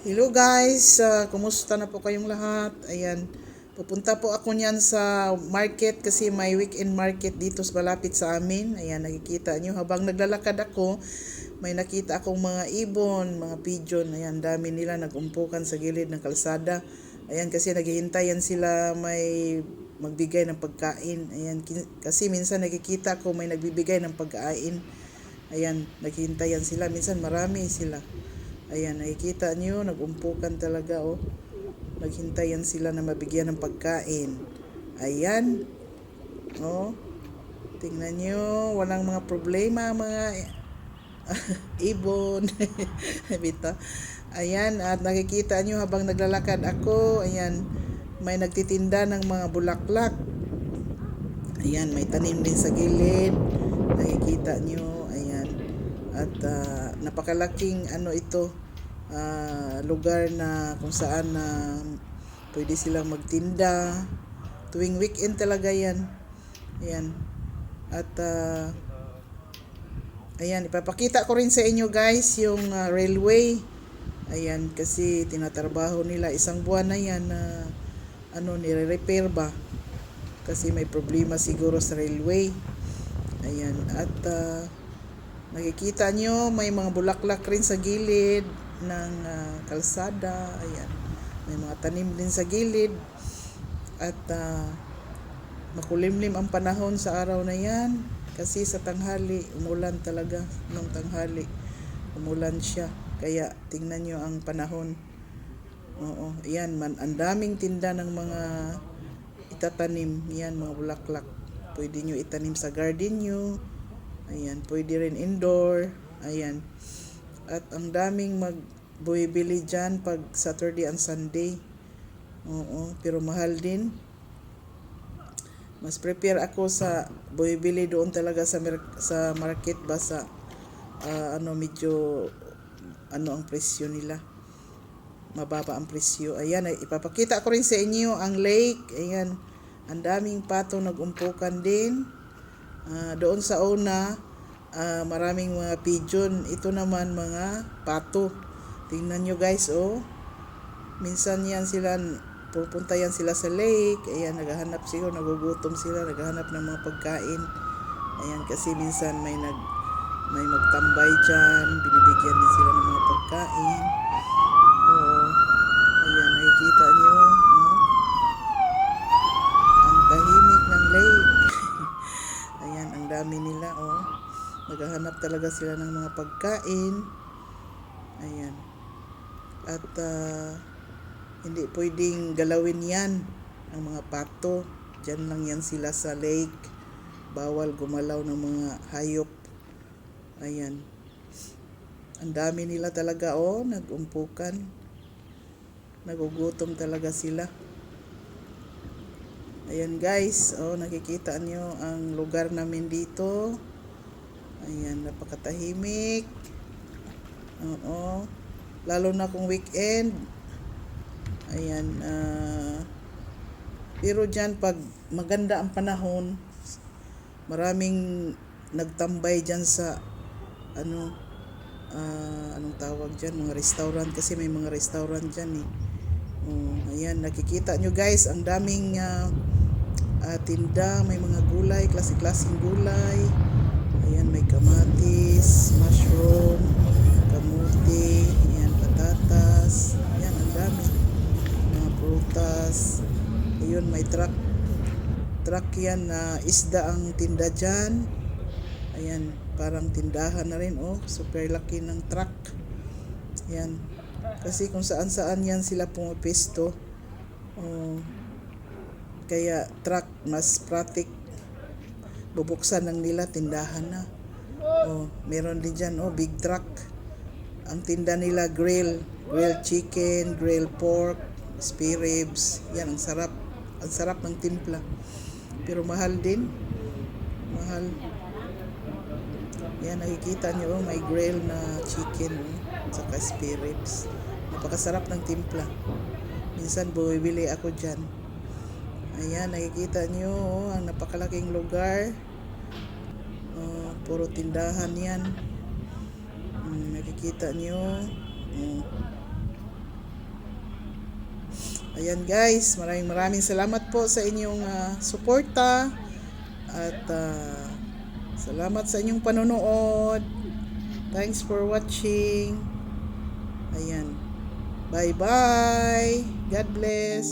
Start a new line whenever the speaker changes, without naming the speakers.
Hello guys, Ah, kumusta na po kayong lahat? Ayan, pupunta po ako niyan sa market kasi may weekend market dito sa malapit sa amin. Ayan, nakikita nyo habang naglalakad ako, may nakita akong mga ibon, mga pigeon. Ayan, dami nila nagumpukan sa gilid ng kalsada. Ayan, kasi naghihintayan sila may magbigay ng pagkain. Ayan, kasi minsan nakikita ko may nagbibigay ng pagkain. Ayan, naghihintayan sila. Minsan marami sila. Ayan, nakikita nyo, nagumpukan talaga, oh. Naghintayan sila na mabigyan ng pagkain. Ayan. Oh. Tingnan nyo, walang mga problema, mga ibon. Bita. Ayan, at nakikita nyo habang naglalakad ako, ayan, may nagtitinda ng mga bulaklak. Ayan, may tanim din sa gilid. Nakikita nyo, ayan. At ah, napakalaking ano ito, ah, lugar na kung saan na pwede silang magtinda. Tuwing weekend talaga yan. Ayan. At ah, ayan, ipapakita ko rin sa inyo guys yung ah, railway. Ayan, kasi tinatrabaho nila isang buwan na yan na ano, nire-repair ba kasi may problema siguro sa railway. Ayan, at ah, nakikita nyo may mga bulaklak rin sa gilid ng ah, kalsada. Ayan, may mga tanim din sa gilid. At ah, makulimlim ang panahon sa araw na yan kasi sa tanghali, umulan talaga nung tanghali. Umulan siya. Kaya tingnan nyo ang panahon. Oo, yan man. Ang daming tinda ng mga itatanim. Yan, mga bulaklak. Pwede nyo itanim sa garden nyo. Ayan, pwede rin indoor. Ayan. At ang daming magbuibili dyan pag Saturday and Sunday. Oo, pero mahal din. Mas prepare ako sa buibili doon talaga sa sa market ba sa ah, ano medyo ano ang presyo nila mababa ang presyo. Ayan, ay, ipapakita ko rin sa inyo ang lake. Ayan, ang daming pato nagumpukan din. Ah, doon sa una, ah, maraming mga pigeon. Ito naman mga pato. Tingnan nyo guys, oh. Minsan yan sila, pupunta yan sila sa lake. Ayan, naghahanap siguro, nagugutom sila, naghahanap ng mga pagkain. Ayan, kasi minsan may nag may magtambay dyan, binibigyan din sila ng mga pagkain. Oo. Ayan, nakikita nyo. Oh. Ang tahimik ng lake. Ayan, ang dami nila, oh. Naghahanap talaga sila ng mga pagkain. Ayan. At ah, hindi pwedeng galawin yan ang mga pato. Diyan lang yan sila sa lake. Bawal gumalaw ng mga hayop. Ayan. Ang dami nila talaga, oh, nagumpukan. Nagugutom talaga sila. Ayan guys, oh, nakikita nyo ang lugar namin dito. Ayan, napakatahimik. Oo. Lalo na kung weekend. Ayan, ah, pero dyan pag maganda ang panahon, maraming nagtambay dyan sa ano, ah, anong tawag dyan, mga restaurant kasi may mga restaurant dyan eh. Oh, ayan, nakikita nyo guys, ang daming ah, ah, tinda, may mga gulay, klase-klaseng gulay. Ayan, may kamatis, Truck yan na isda ang tinda dyan. Ayan, parang tindahan na rin, oh. Super laki ng truck. Yan. Kasi kung saan saan yan sila pumapisto. Oh, kaya truck mas pratik. Bubuksan lang nila tindahan na. Oh, meron din dyan, oh, big truck. Ang tinda nila grill, grilled chicken, grilled pork, spare ribs. Yan, ang sarap. Ang sarap ng timpla. Pero mahal din. Mahal. Yan, nakikita nyo, oh, may grill na chicken, oh, saka spare ribs. Napakasarap ng timpla. Minsan bumibili ako dyan. Ayan, nakikita nyo, oh, ang napakalaking lugar. Oh, puro tindahan yan. Mm, nakikita nyo. Mm. Ayan guys, maraming maraming salamat po sa inyong ah, suporta at ah, salamat sa inyong panonood. Thanks for watching. Ayan. Bye-bye. God bless.